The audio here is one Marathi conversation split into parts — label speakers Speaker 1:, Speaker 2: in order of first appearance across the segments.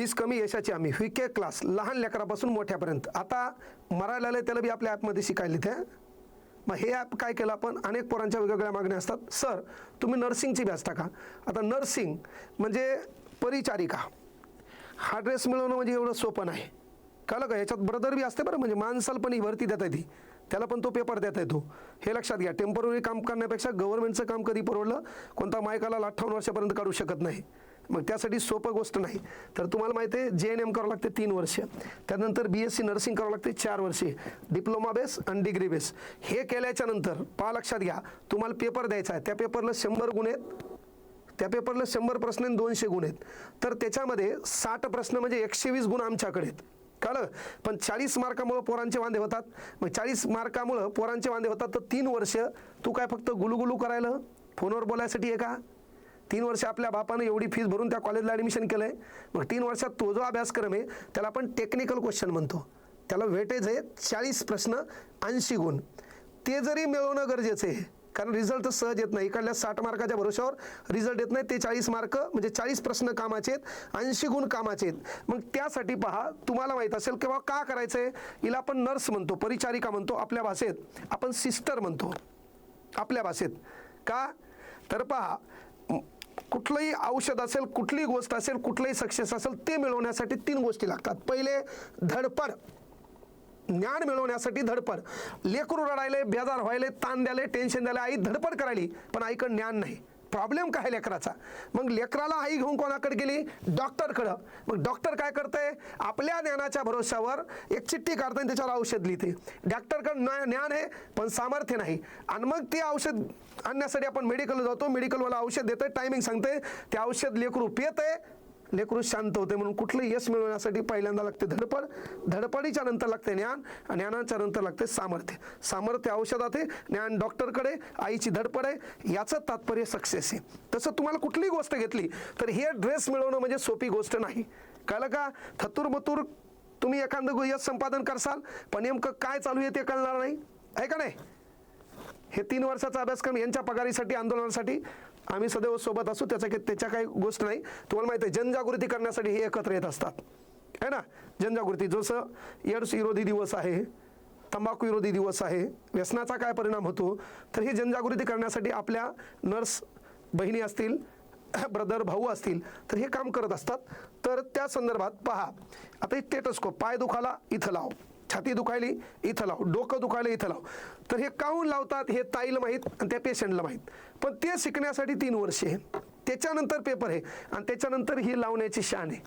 Speaker 1: फीस कमी यशाची आम्ही. के क्लास लहान लेकरापासून मोठ्यापर्यंत. आता मरायला आलं त्याला बी आपल्या ॲपमध्ये शिकायला त्या मग हे ॲप काय केलं आपण? अनेक पोरांच्या वेगवेगळ्या मागण्या असतात. सर तुम्ही नर्सिंगची बॅच टाका. आता नर्सिंग म्हणजे परिचारिका. हा ड्रेस मिळवणं म्हणजे एवढं सोपं नाही. कळलं का याच्यात ब्रदर बी असते बरं म्हणजे माणसाला पण ही भरती देता येते. त्याला पण तो पेपर देता येतो. हे लक्षात घ्या. टेंपररी काम करण्यापेक्षा गव्हर्नमेंटचं काम कधी परवडलं? कोणता मायकाला अठ्ठावन्न वर्षापर्यंत काढू शकत नाही. मग त्यासाठी सोपं गोष्ट नाही. तर तुम्हाला माहिती आहे जे एन एम करावं लागते तीन वर्ष. त्यानंतर बी एस सी नर्सिंग करावं लागते चार वर्षे. डिप्लोमा बेस आणि डिग्री बेस हे केल्याच्यानंतर पहा लक्षात घ्या तुम्हाला पेपर द्यायचा आहे. त्या पेपरला शंभर गुण आहेत. त्या पेपरला शंभर प्रश्न आणि दोनशे गुण आहेत. तर त्याच्यामध्ये साठ प्रश्न म्हणजे एकशे वीस गुण आमच्याकडे आहेत. कळलं? पण चाळीस मार्कामुळं पोरांचे वांदे होतात. मग चाळीस मार्कामुळं पोरांचे वांदे होतात. तर तीन वर्ष तू काय फक्त गुलुगुलू करायला? फोनवर बोलायसाठी आहे का? तीन वर्ष आपल्या बापानं एवढी फीस भरून त्या कॉलेजला ॲडमिशन केलं आहे मग तीन वर्षात तो जो अभ्यासक्रम आहे त्याला आपण टेक्निकल क्वेश्चन म्हणतो. त्याला वेटेज आहे चाळीस प्रश्न ऐंशी गुण. ते जरी मिळवणं गरजेचं आहे कारण रिझल्ट सहज येत नाही. इकडल्या साठ मार्काच्या भरोश्यावर रिझल्ट येत नाही ते चाळीस मार्क म्हणजे चाळीस प्रश्न कामाचे आहेत ऐंशी गुण कामाचे आहेत. मग त्यासाठी पहा तुम्हाला माहीत असेल किंवा का करायचं आहे हिला आपण नर्स म्हणतो परिचारिका म्हणतो आपल्या भाषेत. आपण सिस्टर म्हणतो आपल्या भाषेत. का? तर पहा कुठलंही औषध असेल कुठलीही गोष्ट असेल कुठलंही सक्सेस असेल ते मिळवण्यासाठी तीन गोष्टी लागतात. पहिले धडपड. ज्ञान मिळवण्यासाठी धडपड. लेकरू रडायले बेजार व्हायले ताण द्यायला टेन्शन द्यायला आई धडपड करायली पण आईकडे ज्ञान नाही. प्रॉब्लेम काय आहे लेकराचा? मग लेकराला आई घेऊन कोणाकडे गेली? डॉक्टरकडं मग डॉक्टर काय करतंय? आपल्या ज्ञानाच्या भरोश्यावर एक चिठ्ठी काढताय त्याच्यावर औषध लिहिते. डॉक्टरकडं ज्ञान आहे पण सामर्थ्य नाही. आणि मग ते औषध आणण्यासाठी आपण मेडिकलला जातो. मेडिकलवाला औषध देतंय टायमिंग सांगते ते औषध लेकरू आहे लेकरू शांत होते म्हणून कुठलं यश मिळवण्यासाठी पहिल्यांदा लागते धडपड. धडपडीच्या नंतर लागते ज्ञान ज्ञानाच्या नंतर लागते सामर्थ्य. सामर्थ्य औषधात आहे. ज्ञान डॉक्टरकडे आईची धडपड आहे. याचं तात्पर्य सक्सेस आहे. तसं तुम्हाला कुठलीही गोष्ट घेतली तर हे ड्रेस मिळवणं म्हणजे सोपी गोष्ट नाही. कळलं का? थतुरमतुर तुम्ही एखादं यश संपादन करसाल पण नेमकं काय चालू आहे ते कळणार नाही. आहे का नाही? हे तीन वर्षाचा अभ्यासक्रम यांच्या पगारीसाठी आंदोलनासाठी आम्ही सदैव सोबत असू त्याचा काही त्याच्या काही गोष्ट नाही. तुम्हाला माहिती आहे जनजागृती करण्यासाठी हे एकत्र येत असतात. है ना? जनजागृती. जसं एड्स विरोधी दिवस आहे तंबाखू विरोधी दिवस आहे व्यसनाचा काय परिणाम होतो तर ही जनजागृती करण्यासाठी आपल्या नर्स बहिणी असतील ब्रदर भाऊ असतील तर हे काम करत असतात. तर त्या संदर्भात पहा. आता एक टेटस्कोप पाय दुखाला इथं लाव. छाती दुखायली इथं लाव डोकं दुखायला इथं लाव. तर हे काहून लावतात? हे ताईला माहीत आणि त्या पेशंटला माहीत. पण ते शिकण्यासाठी तीन वर्षे आहे त्याच्यानंतर पेपर आहे आणि त्याच्यानंतर ही लावण्याची शान आहे.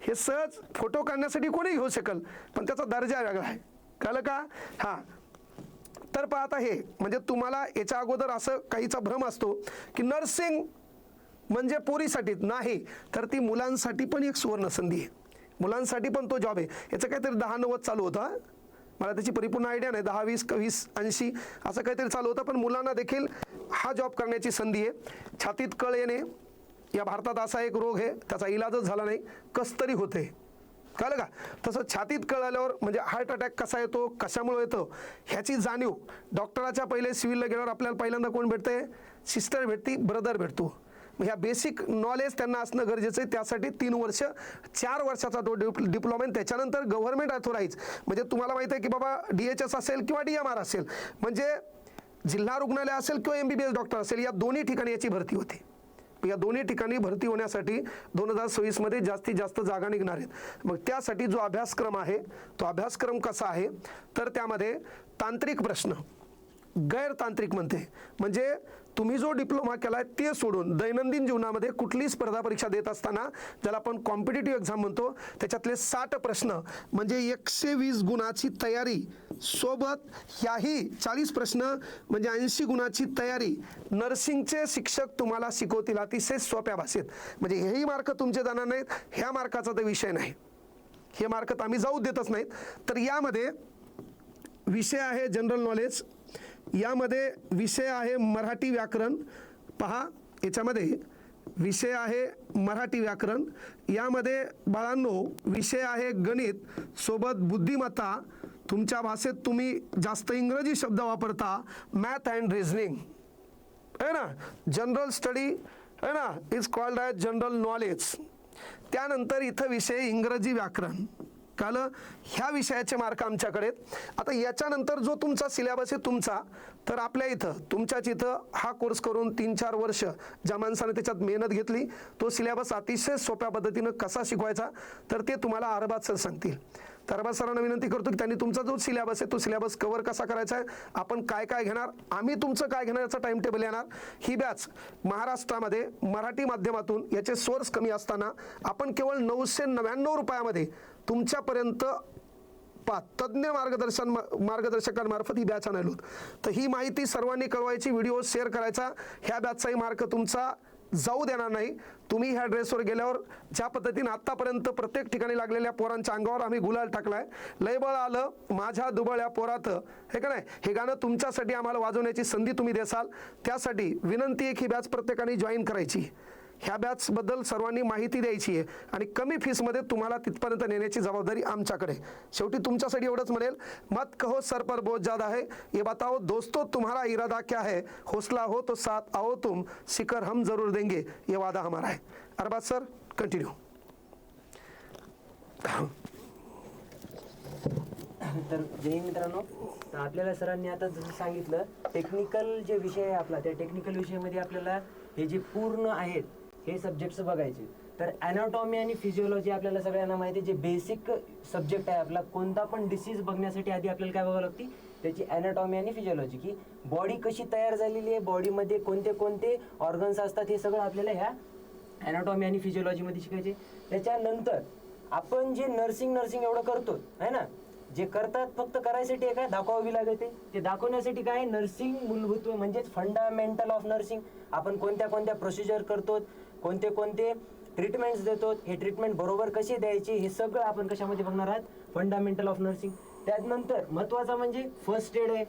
Speaker 1: हे सहज फोटो काढण्यासाठी कोणी घेऊ शकेल पण त्याचा दर्जा वेगळा आहे. कळलं का? हां. तर पाहता हे म्हणजे तुम्हाला याच्या अगोदर असं काहीचा भ्रम असतो की नर्सिंग म्हणजे पोरीसाठीच नाही तर ती मुलांसाठी पण एक सुवर्ण संधी आहे. मुलांसाठी पण तो जॉब आहे. याचं काहीतरी दहा नव्वद चालू होता मला त्याची परिपूर्ण आयडिया नाही. दहा वीस वीस ऐंशी असं काहीतरी चालू होतं. पण मुलांना देखील हा जॉब करण्याची संधी आहे. छातीत कळ येणे या भारतात असा एक रोग आहे त्याचा इलाजच झाला नाही. कस तरी होते कळलं का? तसं छातीत कळ आल्यावर म्हणजे हार्ट अटॅक कसा येतो कशामुळे येतो ह्याची जाणीव डॉक्टराच्या पहिले सिव्हिलला गेल्यावर आपल्याला पहिल्यांदा कोण भेटते सिस्टर भेटती ब्रदर भेटतो. ह्या बेसिक नॉलेज त्यांना असणं गरजेचं आहे. त्यासाठी तीन वर्ष चार वर्षाचा तो डिप डिप्लोमा आहे. त्याच्यानंतर गव्हर्नमेंट अथोराईज म्हणजे तुम्हाला माहिती आहे की बाबा डी एच एस असेल किंवा डी एम आर असेल. म्हणजे जिल्हा रुग्णालय असेल किंवा M B B S doctor असेल या दोन्ही ठिकाणी याची भरती होते. या दोन्ही ठिकाणी भरती होण्यासाठी दोन हजार सव्वीसमध्ये जास्तीत जास्त जागा निघणार आहेत. मग त्यासाठी जो अभ्यासक्रम आहे तो अभ्यासक्रम कसा आहे? तर त्यामध्ये तांत्रिक प्रश्न. गैरतांत्रिक म्हणते. म्हणजे तुम्ही जो डिप्लोमा केला आहे ते सोडून दैनंदिन जीवनामध्ये कुठली स्पर्धा परीक्षा देत असताना ज्याला आपण कॉम्पिटेटिव्ह एक्झाम म्हणतो त्याच्यातले साठ प्रश्न म्हणजे एकशे वीस गुणाची तयारी सोबत ह्याही चाळीस प्रश्न म्हणजे ऐंशी गुणाची तयारी नर्सिंगचे शिक्षक तुम्हाला शिकवतील अतिशय सोप्या भाषेत. म्हणजे हेही मार्क तुमचे जाणार नाहीत ह्या मार्काचा तर विषय नाही. हे मार्क तर आम्ही जाऊ देतच नाहीत. तर यामध्ये विषय आहे जनरल नॉलेज यामध्ये विषय आहे मराठी व्याकरण. पहा याच्यामध्ये विषय आहे मराठी व्याकरण. यामध्ये बाळांनो विषय आहे गणित सोबत बुद्धिमत्ता. तुमच्या भाषेत तुम्ही जास्त इंग्रजी शब्द वापरता मॅथ अँड रिझनिंग है ना? जनरल स्टडी है ना? Is called as general knowledge त्यानंतर इथं विषय इंग्रजी व्याकरण. कालं ह्या विषयाचे मार्क आमच्याकडे आता याच्यानंतर जो तुमचा सिलेबस आहे तुमचा तर आपल्या इथं तुमच्याच इथं हा कोर्स करून तीन चार वर्ष ज्या माणसाने त्याच्यात मेहनत घेतली तो सिलेबस अतिशय सोप्या पद्धतीनं कसा शिकवायचा तर ते तुम्हाला अरबाज सर सांगतील. तर सरांना विनंती करतो की त्यांनी तुमचा जो सिलेबस आहे तो सिलेबस कव्हर कसा करायचा आहे आपण काय काय घेणार आम्ही तुमचं काय घेणार याचा टाइम टेबल येणार. ही बॅच महाराष्ट्रामध्ये मराठी माध्यमातून याचे सोर्स कमी असताना आपण केवळ नऊशे नव्याण्णव रुपयामध्ये तुमच्यापर्यंत पा तज्ज्ञ मार्गदर्शन मार्गदर्शकांमार्फत ही बॅच आणलो तर ही माहिती सर्वांनी कळवायची व्हिडिओ शेअर करायचा ह्या बॅचचाही मार्क तुमचा जाऊ देणार नाही. तुम्ही ह्या ड्रेसवर गेल्यावर ज्या पद्धतीने आत्तापर्यंत प्रत्येक ठिकाणी लागलेल्या पोरांच्या अंगावर आम्ही गुलाल टाकलाय लयबळ आलं माझ्या दुबळ या पोरात हे का नाही हे गाणं तुमच्यासाठी आम्हाला वाजवण्याची संधी तुम्ही देसाल. त्यासाठी विनंती एक ही बॅच प्रत्येकाने जॉईन करायची. ह्या बॅचबद्दल सर्वांनी माहिती द्यायची आहे आणि कमी फीसमध्ये तुम्हाला तिथपर्यंत नेण्याची जबाबदारी आमच्याकडे शेवटी तुमच्यासाठी एवढंच म्हणेल मत कहो सर पर बोझ ज्यादा है ये बताओ दोस्तों तुम्हारा इरादा क्या है? हौसला हो तो साथ आओ तुम शिखर हम जरूर देंगे ये वादा हमारा है। अरबाज सर कंटिन्यू
Speaker 2: तर जय मित्रांनो आपल्याला सरांनी आता जसं सांगितलं टेक्निकल जे विषय आहे आपला त्या टेक्निकल विषयामध्ये आपल्याला हे जे पूर्ण आहेत हे सब्जेक्ट्स बघायचे. तर अॅनाटॉमी आणि फिजिओलॉजी आपल्याला सगळ्यांना माहिती आहे. जे बेसिक सब्जेक्ट आहे आपला कोणता पण डिसीज बघण्यासाठी आधी आपल्याला काय बघावं लागते? त्याची अॅनाटॉमी आणि फिजिओलॉजी की बॉडी कशी तयार झालेली आहे? बॉडीमध्ये कोणते कोणते ऑर्गन्स असतात? हे सगळं आपल्याला ह्या अॅनाटॉमी आणि फिजिओलॉजीमध्ये शिकायचे. त्याच्यानंतर आपण जे नर्सिंग नर्सिंग एवढं करतो आहे ना? जे करतात फक्त करायसाठी काय दाखवावी लागते. ते दाखवण्यासाठी काय? नर्सिंग मूलभूत म्हणजेच फंडामेंटल ऑफ नर्सिंग आपण कोणत्या कोणत्या प्रोसिजर करतो कोणते कोणते ट्रीटमेंट्स देतो हे ट्रीटमेंट बरोबर कशी द्यायची हे सगळं आपण कशामध्ये बघणार आहात? फंडामेंटल ऑफ नर्सिंग त्यानंतर महत्त्वाचं म्हणजे फर्स्ट एड आहे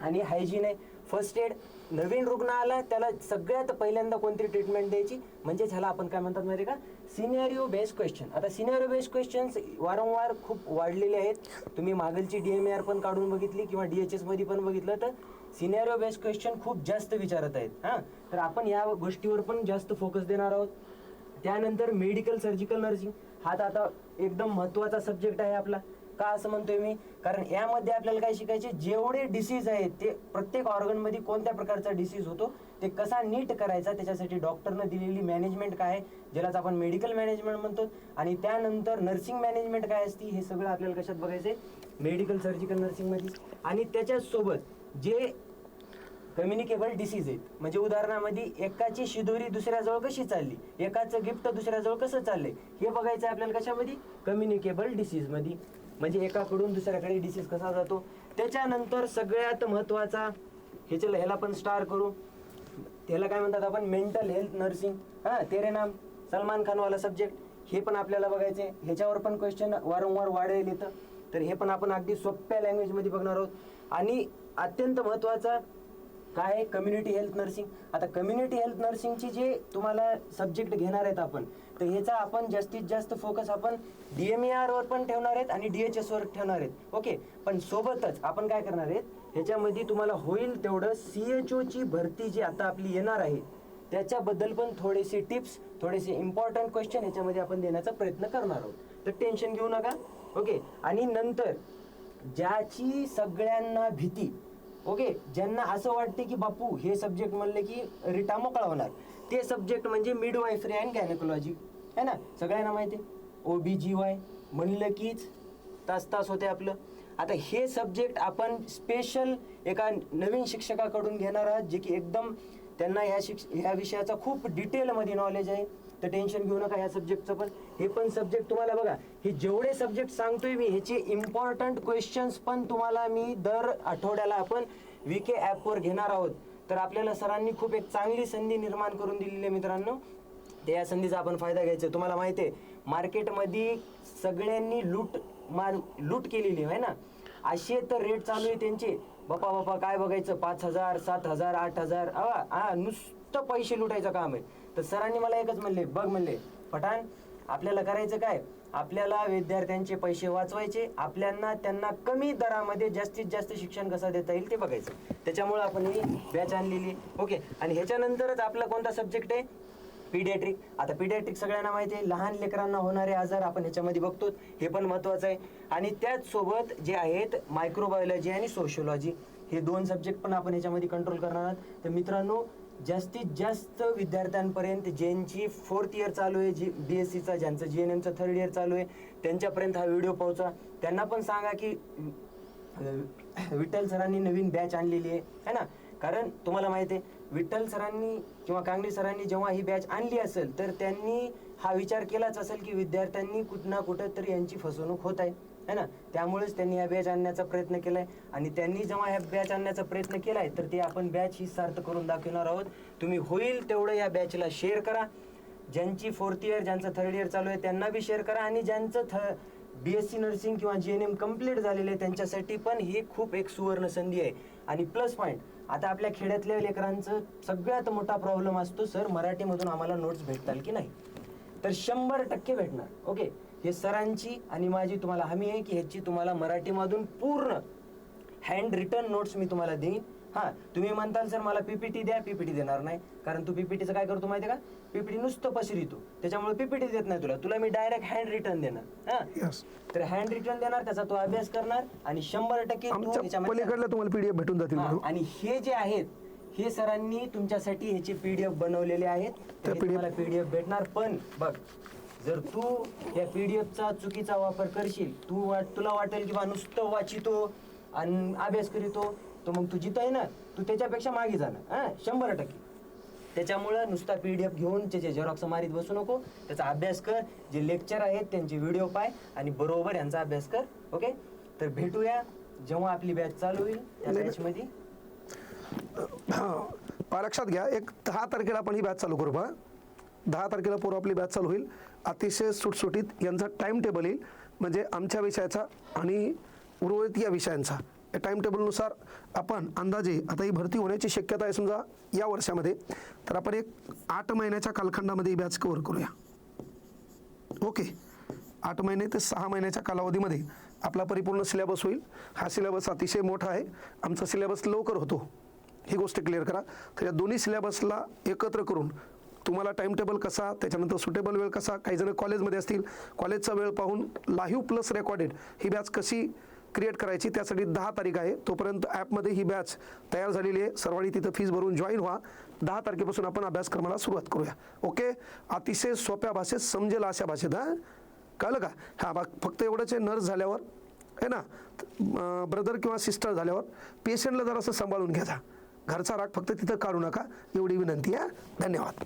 Speaker 2: आणि हायजीन आहे. फर्स्ट एड नवीन रुग्ण आला त्याला सगळ्यात पहिल्यांदा कोणती ट्रीटमेंट द्यायची? म्हणजे ह्याला आपण काय म्हणतात माहिती का? सिनेरिओ बेस्ड क्वेश्चन आता सिनेरिओ बेस्ड क्वेश्चन्स वारंवार खूप वाढलेले आहेत. तुम्ही मागलची आर पण काढून बघितली किंवा डी एच एसमध्ये पण बघितलं तर सिनेरिओ बेस्ड क्वेश्चन खूप जास्त विचारत आहेत हां? तर आपण या गोष्टीवर पण जास्त फोकस देणार आहोत. त्यानंतर मेडिकल सर्जिकल नर्सिंग हा तर आता एकदम महत्त्वाचा सब्जेक्ट आहे आपला. का असं म्हणतोय मी? कारण यामध्ये आपल्याला काय शिकायचे जेवढे डिसीज आहेत ते प्रत्येक ऑर्गनमध्ये कोणत्या प्रकारचा डिसीज होतो ते कसा नीट करायचा त्याच्यासाठी डॉक्टरनं दिलेली मॅनेजमेंट काय आहे ज्यालाच आपण मेडिकल मॅनेजमेंट म्हणतो. आणि त्यानंतर नर्सिंग मॅनेजमेंट काय असते हे सगळं आपल्याला कशात बघायचंय? मेडिकल सर्जिकल नर्सिंगमध्ये आणि त्याच्यासोबत जे कम्युनिकेबल डिसीज आहेत. म्हणजे उदाहरणामध्ये एकाची शिदोरी दुसऱ्याजवळ कशी चालली? एकाचं गिफ्ट दुसऱ्याजवळ कसं चाललंय? हे बघायचं आहे आपल्याला कशामध्ये? कम्युनिकेबल डिसीजमध्ये म्हणजे एकाकडून दुसऱ्याकडे डिसीज कसा जातो? त्याच्यानंतर सगळ्यात महत्त्वाचा ह्याच्याला ह्याला पण स्टार करू. त्याला काय म्हणतात आपण? मेंटल हेल्थ नर्सिंग हां तेरे नाम. सलमान खानवाला सब्जेक्ट हे पण आपल्याला बघायचे ह्याच्यावर पण क्वेश्चन वारंवार वाढेल येतं तर हे पण आपण अगदी सोप्या लँग्वेजमध्ये बघणार आहोत. आणि अत्यंत महत्त्वाचा काय आहे? कम्युनिटी हेल्थ नर्सिंग आता कम्युनिटी हेल्थ नर्सिंगची जे तुम्हाला सब्जेक्ट घेणार आहेत आपण तर ह्याचा आपण जास्तीत जास्त फोकस आपण डीएमआर आरवर पण ठेवणार आहेत आणि डी एच एसवर ठेवणार आहेत. ओके पण सोबतच आपण काय करणार आहेत? ह्याच्यामध्ये तुम्हाला होईल तेवढं सी एच ओची भरती जी आता आपली येणार आहे त्याच्याबद्दल पण थोडेसे टिप्स थोडेसे इम्पॉर्टंट क्वेश्चन ह्याच्यामध्ये आपण देण्याचा प्रयत्न करणार आहोत. तर टेन्शन घेऊ नका. ओके आणि नंतर ज्याची सगळ्यांना भीती ओके? ज्यांना असं वाटते की बापू हे सब्जेक्ट म्हणले की रिटा मोकळा होणार. ते सब्जेक्ट म्हणजे मिडवायफरी अँड गॅनेकोलॉजी है ना? सगळ्यांना माहिती आहे? ओ बी जी वाय म्हणलं कीच तास तास होते आपलं. आता हे सब्जेक्ट आपण स्पेशल एका नवीन शिक्षकाकडून घेणार आहात जे की एकदम त्यांना ह्या शिक्ष ह्या विषयाचा खूप डिटेलमध्ये नॉलेज आहे. तर टेन्शन घेऊ नका ह्या सब्जेक्टचं पण. हे पण सब्जेक्ट तुम्हाला बघा हे जेवढे सब्जेक्ट सांगतोय मी ह्याचे इम्पॉर्टंट क्वेश्चन्स पण तुम्हाला मी दर आठवड्याला आपण वी के ॲपवर घेणार आहोत. तर आपल्याला सरांनी खूप एक चांगली संधी निर्माण करून दिलेली आहे मित्रांनो. तर या संधीचा आपण फायदा घ्यायचा तुम्हाला माहिती आहे मार्केटमध्ये सगळ्यांनी लूट मार लूट केलेली आहे ना? असे तर रेट चालू आहे त्यांचे. बापा बापा काय बघायचं? पाच हजार सात हजार आठ हजार. हा नुसतं पैसे लुटायचं काम आहे. तर सरांनी मला एकच म्हणले बघ म्हणले पठाण आपल्याला करायचं काय? आपल्याला विद्यार्थ्यांचे पैसे वाचवायचे आपल्यांना त्यांना कमी दरामध्ये जास्तीत जास्त शिक्षण कसं देता येईल ते बघायचं. त्याच्यामुळे आपण ही बॅच आणलेली. ओके आणि ह्याच्यानंतरच आपला कोणता सब्जेक्ट आहे? पिडियाट्रिक आता पिडियाट्रिक सगळ्यांना माहिती आहे लहान लेकरांना होणारे आजार आपण ह्याच्यामध्ये बघतो. हे पण महत्त्वाचं आहे. आणि त्याचसोबत जे आहेत मायक्रोबायोलॉजी आणि सोशिओलॉजी हे दोन सब्जेक्ट पण आपण ह्याच्यामध्ये कंट्रोल करणार आहोत. तर मित्रांनो जास्तीत जास्त विद्यार्थ्यांपर्यंत ज्यांची फोर्थ इयर चालू आहे जी बी एस सीचा ज्यांचं जी एन एमचं थर्ड इयर चालू आहे त्यांच्यापर्यंत हा व्हिडिओ पोहोचा. त्यांना पण सांगा की विठ्ठल सरांनी नवीन बॅच आणलेली आहे है ना? कारण तुम्हाला माहिती आहे विठ्ठल सरांनी किंवा कांगणे सरांनी जेव्हा ही बॅच आणली असेल तर त्यांनी हा विचार केलाच असेल की विद्यार्थ्यांनी कुठं ना कुठं तरी यांची फसवणूक होत आहे. है ना? त्यामुळेच त्यांनी या बॅच आणण्याचा प्रयत्न केलाय. आणि त्यांनी जेव्हा ह्या बॅच आणण्याचा प्रयत्न केलाय तर ते आपण बॅच ही सार्थ करून दाखवणार आहोत. तुम्ही होईल तेवढं या बॅचला शेअर करा. ज्यांची फोर्थ इयर ज्यांचं थर्ड इयर चालू आहे त्यांना बी शेअर करा. आणि ज्यांचं थ बी एस सी नर्सिंग किंवा जी एन एम कंप्लीट झालेले आहे त्यांच्यासाठी पण ही खूप एक सुवर्ण संधी आहे. आणि प्लस पॉईंट आता आपल्या खेड्यातल्या लेकरांचं सगळ्यात मोठा प्रॉब्लेम असतो सर मराठीमधून आम्हाला नोट्स भेटताल की नाही? तर शंभर टक्के भेटणार ओके हे सरांची आणि माझी तुम्हाला हमी आहे की ह्याची तुम्हाला मराठीमधून पूर्ण हँड रिटर्न नोट्स मी तुम्हाला देईन. हा तुम्ही म्हणताल सर मला पीपीटी द्या. पीपीटी देणार नाही. कारण तू पीपीटीचं काय करतो माहिती का? पीपीटी नुसतं पसरितो. त्याच्यामुळे पीपीटी देत नाही तुला. तुला मी डायरेक्ट हँड रिटर्न देणार. हा? तर हँड रिटर्न देणार त्याचा तो अभ्यास करणार आणि शंभर टक्के
Speaker 1: तुम्हाला पीडीएफ भेटून जातील
Speaker 2: आणि हे जे आहेत हे सरांनी तुमच्यासाठी ह्याचे पीडीएफ बनवलेले आहेत. तर तुम्हाला पीडीएफ भेटणार. पण बघ जर तू या पीडीएफचा चुकीचा वापर करशील तू वाट तुला वाटेल की बा नुसतं वाचितो आणि अभ्यास करीतो तर मग तू जिथं आहे ना तू त्याच्यापेक्षा मागे जाणार. हा शंभर टक्के. त्याच्यामुळं नुसता पी डी एफ घेऊन त्याचे झेरॉक्स मारीत बसू नको. त्याचा अभ्यास कर. जे लेक्चर आहेत त्यांचे व्हिडिओ पाय आणि बरोबर यांचा अभ्यास कर. ओके तर भेटूया जेव्हा आपली बॅच चालू होईल त्या
Speaker 1: नाही,
Speaker 2: बॅचमध्ये
Speaker 1: लक्षात घ्या. एक दहा तारखेला आपण ही बॅच चालू करू बा दहा तारखेला पूर्व आपली बॅच चालू होईल. अतिशय सुटसुटीत यांचा टाईम टेबल येईल म्हणजे आमच्या विषयाचा आणि उर्वरित या विषयांचा. या टाईम टेबलनुसार आपण अंदाजे आता ही भरती होण्याची शक्यता आहे समजा या वर्षामध्ये तर आपण एक आठ महिन्याच्या कालखंडामध्ये ही बॅच कव्हर करूया. ओके आठ महिने ते सहा महिन्याच्या कालावधीमध्ये आपला परिपूर्ण सिलेबस होईल. हा सिलेबस अतिशय मोठा आहे. आमचा सिलेबस लवकर होतो. ही गोष्ट क्लिअर करा. तर या दोन्ही सिलेबसला एकत्र करून तुम्हाला टाईम टेबल कसा त्याच्यानंतर सुटेबल वेळ कसा काही जण कॉलेजमध्ये असतील कॉलेजचा वेळ पाहून लाईव्ह प्लस रेकॉर्डेड ही बॅच कशी क्रिएट करायची त्यासाठी दहा तारीख आहे. तोपर्यंत ॲपमध्ये ही बॅच तयार झालेली आहे. सर्वांनी तिथं फीस भरून जॉईन व्हा. दहा तारखेपासून आपण अभ्यासक्रमाला सुरुवात करूया. ओके अतिशय सोप्या भाषेत समजेल अशा भाषेत हां? कळलं का? हां बा फक्त एवढंच आहे नर्स झाल्यावर आहे ना? ब्रदर किंवा सिस्टर झाल्यावर पेशंटला जरासं सांभाळून घ्या. घरचा राग फक्त तिथं काढू नका. एवढी विनंती आहे धन्यवाद.